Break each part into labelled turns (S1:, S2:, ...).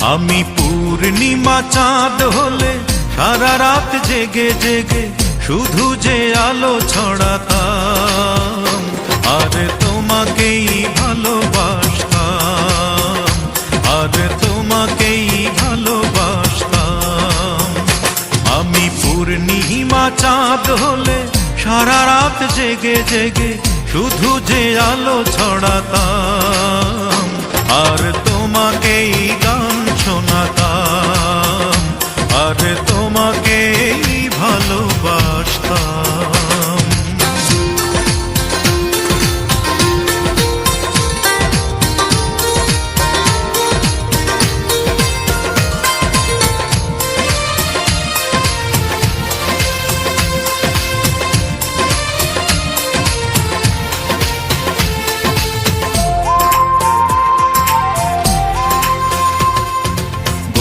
S1: আমি পূর্ণিমা চাঁদ হলে সারা রাত জেগে জেগে শুধু যে আলো ছড়াতাম, আর তোমাকেই ভালোবাসতাম, আর তোমাকেই ভালোবাসতাম। আমি পূর্ণিমা চাঁদ হলে সারা রাত জেগে জেগে শুধু যে আলো ছড়াতাম, আর তোমাকেই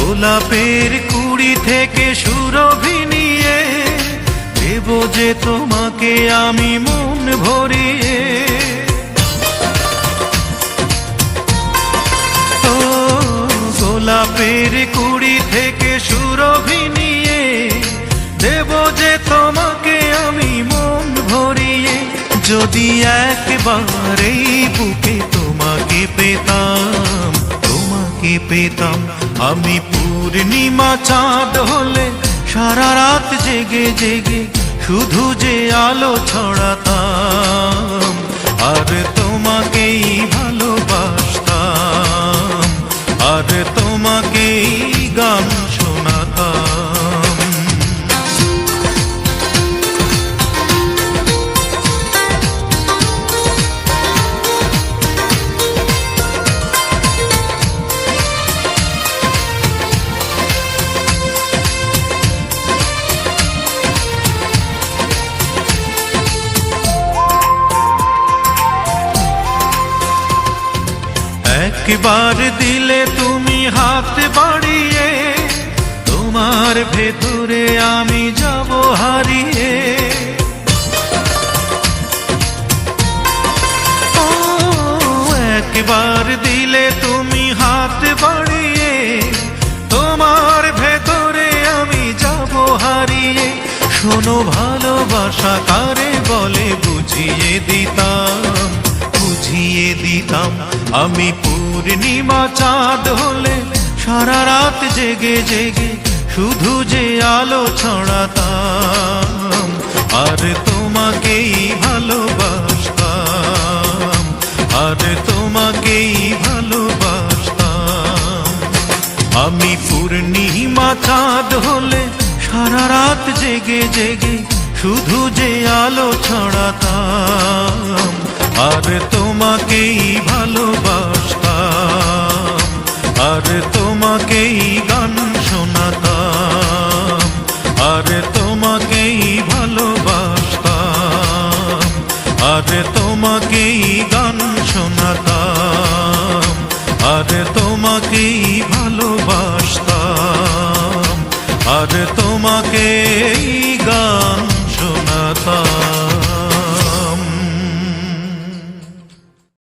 S1: গোলাপের কুড়ি থেকে সুরভি নিয়ে দেব যে তোমাকে আমি মন ভরিয়ে। ও গোলাপের কুড়ি থেকে সুরভি নিয়ে দেব যে তোমাকে আমি মন ভরিয়ে। যদি একবারেই বুকে তোমাকে পেতাম তোমাকে পেতাম আমি পূর্ণিমা চাঁদ হলে সারা রাত জেগে জেগে শুধু যে আলো ছড়াতাম। একবার দিলে তুমি হাত বাড়িয়ে, তোমার ভেতরে আমি যাব হারিয়ে। একবার দিলে তুমি হাত বাড়িয়ে, তোমার ভেতরে আমি যাব হারিয়ে। শোনো ভালোবাসা কারে বলে বুঝিয়ে দিতাম। দিতাম। আমি পূর্ণিমা চাঁদ হলে সারা রাত জেগে জেগে শুধু যে আলো ছড়াতাম, আর তোমাকেই ভালোবাসতাম, আর তোমাকেই ভালোবাসতাম। আমি পূর্ণিমা চাঁদ হলে সারা রাত জেগে জেগে শুধু যে আলো ছড়াতাম আর তোমাকেই ভালোবাসতাম, আর তোমাকেই গান শোনাতাম, আর তোমাকেই ভালোবাসতাম, আর তোমাকেই গান শোনাতাম, আর তোমাকেই ভালোবাসতাম, আর তোমাকেই শোনা